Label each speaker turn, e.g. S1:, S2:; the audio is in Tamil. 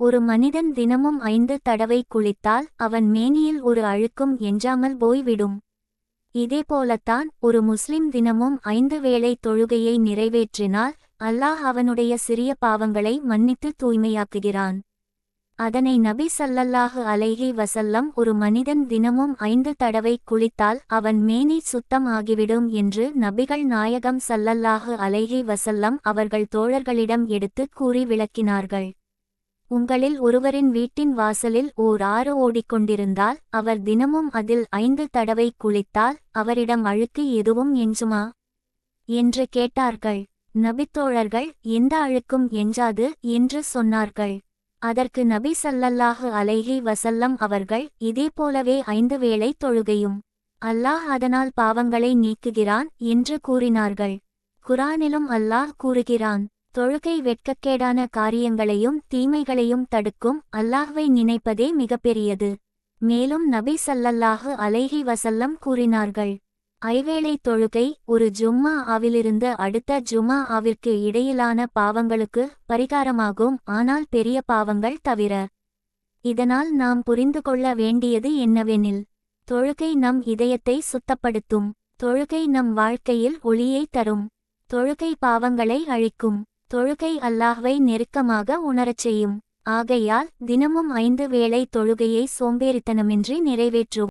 S1: ஒரு மனிதன் தினமும் ஐந்து தடவை குளித்தால் அவன் மேனியில் ஒரு அழுக்கும் எஞ்சாமல் போய்விடும். இதேபோலத்தான் ஒரு முஸ்லிம் தினமும் ஐந்து வேளை தொழுகையை நிறைவேற்றினால் அல்லாஹ் அவனுடைய சிறிய பாவங்களை மன்னித்து தூய்மையாக்குகிறான். அதனை நபி சல்லல்லாஹு அலைஹி வசல்லம் ஒரு மனிதன் தினமும் ஐந்து தடவை குளித்தால் அவன் மேனி சுத்தம் ஆகிவிடும் என்று நபிகள் நாயகம் சல்லல்லாஹு அலைஹி வசல்லம் அவர்கள் தோழர்களிடம் எடுத்து கூறி விளக்கினார்கள். உங்களில் ஒருவரின் வீட்டின் வாசலில் ஓர் ஆறு ஓடிக்கொண்டிருந்தால் அவர் தினமும் அதில் ஐந்து தடவை குளித்தால் அவரிடம் அழுக்கு எதுவும் எஞ்சுமா? என்று கேட்டார்கள். நபித்தோழர்கள் எந்த அழுக்கும் எஞ்சாது? என்று சொன்னார்கள். அதற்கு நபி சல்லல்லாஹு அலைஹி வசல்லம் அவர்கள் இதேபோலவே ஐந்து வேளை தொழுகையும். அல்லாஹ் அதனால் பாவங்களை நீக்குகிறான் என்று கூறினார்கள். குரானிலும் அல்லாஹ் கூறுகிறான். தொழுகை வெட்கக்கேடான காரியங்களையும் தீமைகளையும் தடுக்கும் அல்லாஹ்வை நினைப்பதே மிகப்பெரியது. மேலும் நபி சல்லல்லாஹு அலைஹி வசல்லம் கூறினார்கள் ஐவேளை தொழுகை ஒரு ஜும்மா ஆவிலிருந்து அடுத்த ஜும்மா ஆவிற்கு இடையிலான பாவங்களுக்கு பரிகாரமாகும் ஆனால் பெரிய பாவங்கள் தவிர. இதனால் நாம் புரிந்து கொள்ள வேண்டியது என்னவெனில் தொழுகை நம் இதயத்தை சுத்தப்படுத்தும் தொழுகை நம் வாழ்க்கையில் ஒளியை தரும் தொழுகை பாவங்களை அழிக்கும். தொழுகை அல்லாஹ்வை நெருக்கமாக உணரச் செய்யும். ஆகையால் தினமும் ஐந்து வேளை தொழுகையை சோம்பேறித்தனமின்றி நிறைவேற்றும்.